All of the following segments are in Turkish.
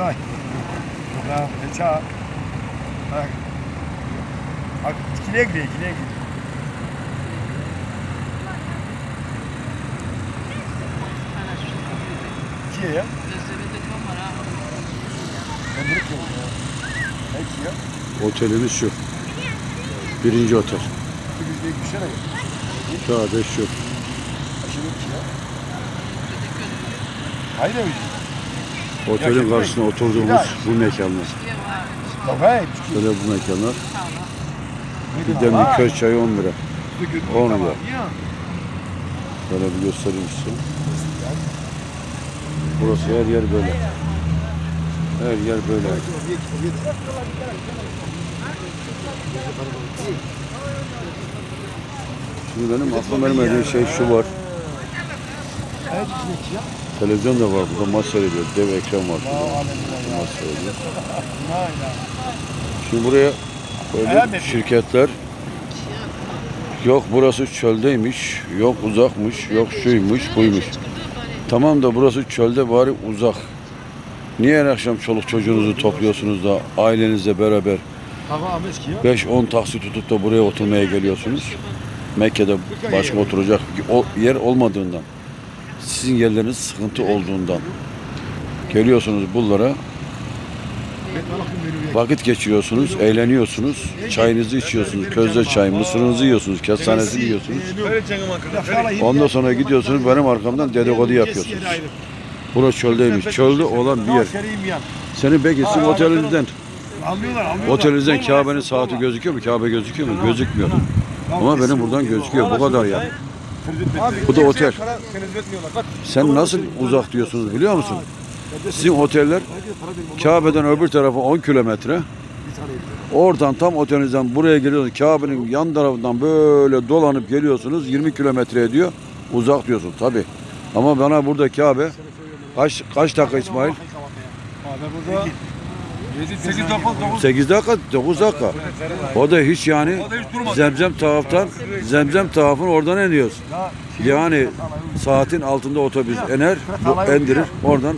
Daj. Dobra, leciała. Tak. A ikiliye gidiyor, ikiliye gidiyor. İkiye ya. Ben bunu koyuyorum ya. İki ya? Otelimiz şu. Birinci otel. Ne? Sade şu. Aşırı iki ya. Hayır öyle. Otelin karşısına oturduğumuz bu mekanlar. Böyle bu mekanlar. Bir demlik köy çayı 10 lira. On lira. Böyle bir göstereyim size. Burası her yer böyle. Her yer böyle. Şimdi benim aklıma ermediği şey şu var. Televizyon da var burada maç seyrediyor. Dev ekran var burada. Maç seyrediyor. Şimdi buraya böyle şirketler yok burası çöldeymiş, yok uzakmış, yok şuymuş, buymuş. Tamam da burası çölde bari uzak. Niye her akşam çoluk çocuğunuzu topluyorsunuz da ailenizle beraber Tamam eski ya. 5-10 taksi tutup da buraya oturmaya geliyorsunuz? Mekke'de başka oturacak o- yer olmadığından, sizin yerleriniz sıkıntı olduğundan geliyorsunuz bunlara Vakit geçiriyorsunuz, eğleniyorsunuz, çayınızı içiyorsunuz, közde çay, mısırınızı yiyorsunuz, kestanesini yiyorsunuz. Ondan sonra gidiyorsunuz benim arkamdan dedikodu yapıyorsunuz. Burası çöldeymiş. Çölde olan bir yer. Peki sizin otelinizden, otelinizden Kabe'nin saati gözüküyor mu? Kabe gözüküyor mu? Gözükmüyor. Ama benim buradan gözüküyor. Bu kadar ya. Bu da otel. Sen nasıl uzak diyorsunuz biliyor musun? Sizin oteller Kabe'den öbür tarafa 10 kilometre. Oradan tam otelinizden buraya geliyorsunuz. Kabe'nin yan tarafından böyle dolanıp geliyorsunuz. 20 kilometre ediyor. Uzak diyorsun tabi. Ama bana burada Kabe kaç kaç dakika İsmail? 8 9 9 8 dakika, 9 dakika. O da hiç yani zemzem taraftan, zemzem tarafın oradan iniyoruz. Yani saatin altında otobüs iner, bu indirir, oradan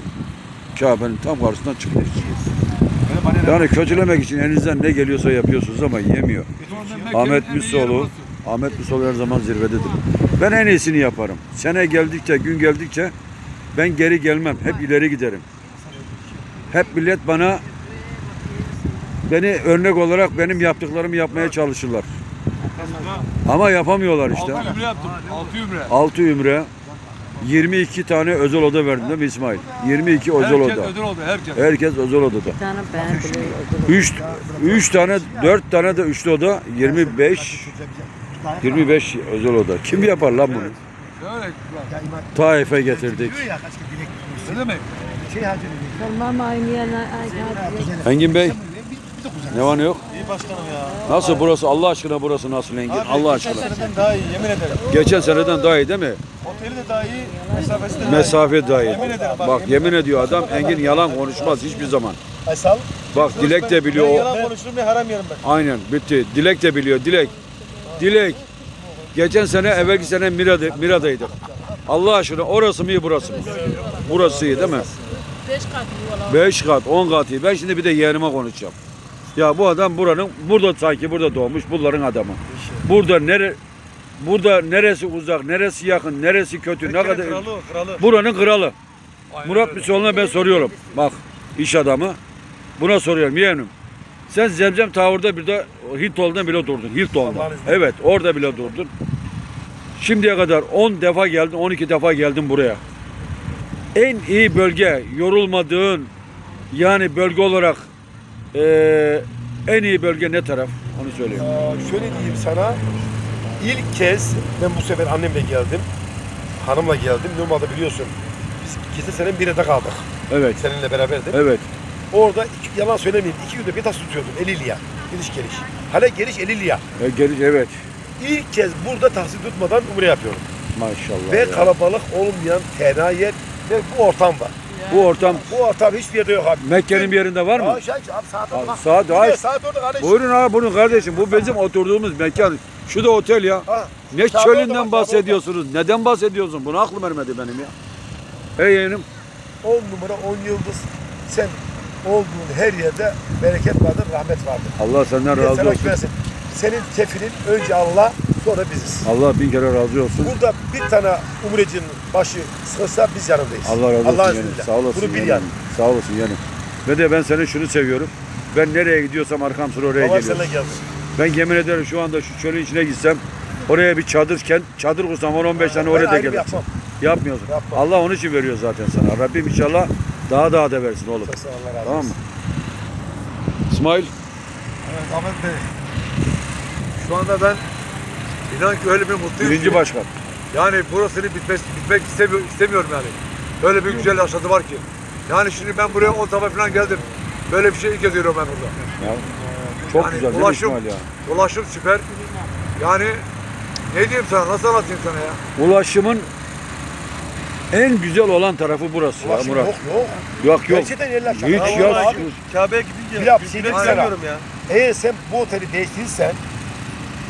Kabe'nin tam karşısından çıkıyoruz. Yani kötülemek için elinizden ne geliyorsa yapıyorsunuz ama yemiyor. Ahmet Müsoğlu, Ahmet Müsoğlu her zaman zirvededir. Ben en iyisini yaparım. Sene geldikçe, gün geldikçe ben geri gelmem. Hep ileri giderim. Hep millet bana beni örnek olarak benim yaptıklarımı yapmaya çalışırlar. Ama yapamıyorlar işte. 6 ümre yaptım. 6 ümre. 6 ümre 22 tane özel oda verdim değil mi İsmail? 22 özel Herkes oda. ödül oldu herkes. Herkes özel odada. Bir tane ben bile 3 3 tane 4 tane de üçlü oda 25 25 özel oda. Kim yapar lan bunu? Öyle. Taif'e getirdik. Ne demek? Sormam aynı yana. Engin Bey ne var ne yok? İyi başkanım ya. Nasıl burası Allah aşkına burası nasıl Engin? Allah aşkına. seneden daha iyi yemin ederim. Geçen seneden daha iyi değil mi? Oteli de daha iyi, mesafesi de daha iyi. Mesafe daha iyi. Yemin ederim bak, Bak yemin ediyor adam Engin yalan konuşmaz hiçbir zaman. Ay sal. Bak Dilek de biliyor. Ben o- yalan konuşurum ne haram yerim ben. Aynen bitti. Dilek de biliyor. Dilek. Dilek. Geçen sene evvelki sene Mira'da, Mira'daydık. Allah aşkına orası mı iyi burası mı? Burası iyi değil mi? 5 kat 10 kat iyi. Ben şimdi bir de yeğenime konuşacağım. Ya bu adam buranın burada sanki burada doğmuş bunların adamı. Burada nere burada neresi uzak, neresi yakın, neresi kötü, ne kadar Kralı, kralı. buranın kralı. Aynen Murat. Müsoğlu'na ben soruyorum. Bak iş adamı. Buna soruyorum yeğenim. Sen Zemzem Tower'da bir de Hilton'da bile durdun. Hilton'da. Evet orada bile durdun. Şimdiye kadar 10 defa geldin, 12 defa geldin buraya. En iyi bölge, yorulmadığın yani bölge olarak eee, en iyi bölge ne taraf? Onu söyleyeyim. Aa, şöyle diyeyim sana. İlk kez ben bu sefer annemle geldim. Hanımla geldim. Normalde biliyorsun biz geçen sene Mire'de kaldık. Evet. Seninle beraberdim. Evet. Orada iki, yalan söylemeyeyim. iki günde bir tas tutuyordum. 50 liraya. Gidiş geliş. Hala geliş 50 liraya. E, geliş evet. İlk kez burada taksi tutmadan umre yapıyorum. Maşallah. Ve ya. kalabalık olmayan tenha yer ve bu ortam var. Bu ortam Bu ortam hiçbir yerde yok abi. Mekke'nin bir yerinde var mı? Şey, abi saat orada. Saat, ay, saat orada kardeş. Buyurun abi bunu kardeşim. Bu bizim oturduğumuz mekan. Şu da otel ya. Ha, Ne Tabii çölünden tabii bahsediyorsunuz? Neden bahsediyorsun? Bunu aklım ermedi benim ya. Hey yeğenim. 10 numara 10 yıldız. Sen olduğun her yerde bereket vardır, rahmet vardır. Allah senden razı olsun. güvensin. Senin kefilin önce Allah, sonra biziz. Allah bin kere razı olsun. Burada bir tane umrecinin başı sıkılsa biz yanındayız. Allah razı olsun Allah'ın yeğenim. izniyle. Sağ olasın Bunu bil yeğenim. yani. Sağ olasın yeğenim. Ve de ben seni şunu seviyorum. Ben nereye gidiyorsam arkam sıra oraya Allah geliyorum. sana geldi. Ben yemin ederim şu anda şu çölün içine gitsem oraya bir çadır kent çadır kursam 10-15 tane oraya da ayrım gelir. yapmam. Yapmıyorsun. Yapmam. Allah onun için veriyor zaten sana. Rabbim inşallah daha daha da versin oğlum. Çok sağ ol, Allah razı Tamam olsun. mı? İsmail Evet Ahmet Bey. Şu anda ben inan ki öyle bir mutluyum birinci ki. başkan. Yani burasını bitmek, bitmek istemiyor, istemiyorum yani. Öyle bir güzel yaşadı var ki. Yani şimdi ben buraya 10 sabah falan geldim. Böyle bir şey ilk kez görüyorum ben burada. Ya. Çok Yani güzel değil mi ulaşım- İsmail ya? Ulaşım süper. Yani ne diyeyim sana, nasıl anlatayım sana ya? Ulaşımın en güzel olan tarafı burası ya Ulaşım Murat. yok yok. Yok yok. Gerçekten yerler Hiç şaka. ya. Vallahi Abi, Kabe'ye gidince Bir yap, güneş şey diyeyim göremiyorum ya. Eğer sen bu oteli değiştirirsen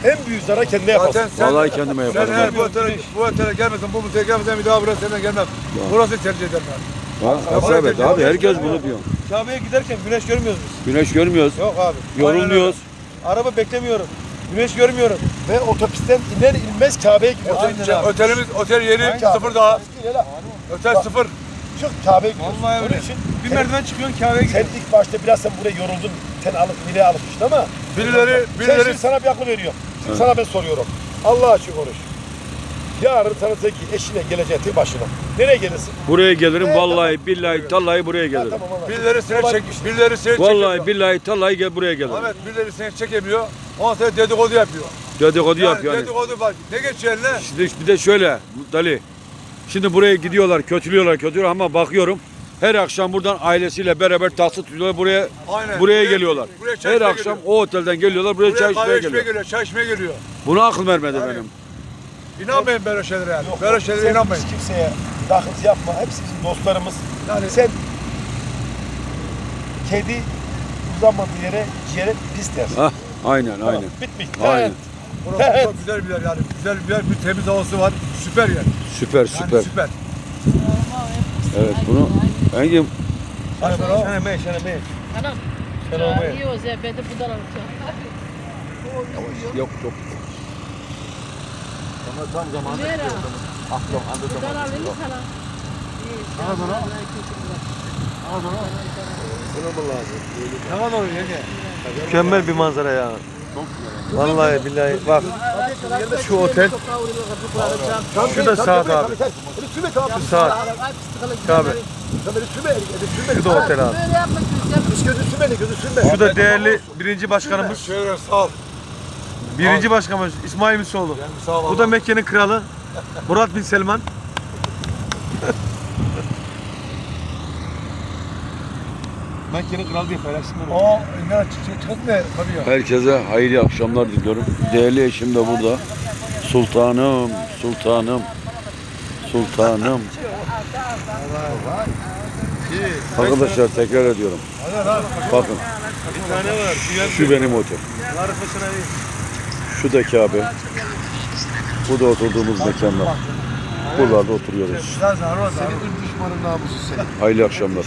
en büyük zarar kendine yaparsın. Zaten sen, Vallahi kendime sen yaparım. eğer bu otele, bu otele gelmesen, bu otele gelmesen bir daha buraya senden gelmem. Burası tercih ederim ben. Ha, evet abi herkes bunu diyor. Kabe'ye giderken güneş görmüyoruz biz. Güneş görmüyoruz. Yok abi. Yorulmuyoruz. Araba beklemiyorum. Güneş görmüyorum. Ve otobüsten iner inmez Kabe'ye gidiyorsun. Aynen abi. otelimiz, otel yeri Aynen. sıfır daha. Otel sıfır. Çık Kabe'ye gidiyorsun. Vallahi Onun öyle. için Bir sen- merdiven çıkıyorsun Kabe'ye Sen gidiyorsun. ilk başta biraz sen buraya yoruldun. Sen alıp nereye alışmıştın ama Birileri, sen birileri şimdi sana bir akıl veriyorum. Şimdi sana ben soruyorum. Allah açık konuş. Yarın sana de ki eşine geleceksin tek başına. Nereye gelirsin? Buraya gelirim vallahi billahi tallahi buraya Ha, gelirim. tamam Allah. Birileri seni Olay çek, birileri seni çekemiyor. Vallahi billahi tallahi gel buraya gelirim. Ahmet birileri seni çekemiyor. Ondan sonra dedikodu yapıyor. Dedikodu Yani yapıyor yani. dedikodu bak. Ne geçiyor eline? Şimdi bir de şöyle Dali. Şimdi buraya gidiyorlar, kötülüyorlar, kötülüyorlar ama bakıyorum her akşam buradan ailesiyle beraber tahsil tutuyorlar buraya Aynen. buraya geliyorlar. Buraya çay Her içmeye akşam geliyor. o otelden geliyorlar buraya, Buraya çay kahve içmeye içmeye geliyor. geliyor. Çay içmeye geliyor. Buna akıl vermedi Aynen. benim. İnanmayın böyle şeylere yani. Böyle şeylere sen inanmayın. hiç kimseye takıntı yapma. Hepsi bizim dostlarımız. Yani Sen kedi uzanmadığı yere ciğere pis der. Hah, aynen Tamam, aynen. Bitmiş. Aynen. Burası Evet. çok güzel bir yer yani. Güzel bir yer, bir temiz havası var. Süper yer. Süper Yani süper. süper. Evet bunu Engin Aynen o. Şene me, şene me. Anam. Şene o me. İyi o zaman ben de buradan alacağım. yok yok. Vera. Buradan alayım mı sana? Hemen oraya yenge. Mükemmel bir manzara ya. Vallahi billahi bak şu otel şu da saat abi. Şu Şu da otel abi. Böyle yapmak güzel. Gözü sürmeli, gözü sürmeli. Şu da değerli birinci başkanımız. Şöyle sağ ol. Birinci başkanımız İsmail Misoğlu. Yani sağ ol. Bu da Mekke'nin kralı Murat bin Selman. Mekke'nin kralı diye paylaşsınlar. O ne çıkacak ne? Tabii ya. Herkese hayırlı akşamlar diliyorum. Değerli eşim de burada. Sultanım, sultanım, sultanım. Arkadaşlar tekrar ediyorum. Bakın Bir tane var. Dünya şu benim otel. Şu da Kabe. Bu da oturduğumuz mekanlar. Buralarda oturuyoruz. Hayırlı akşamlar.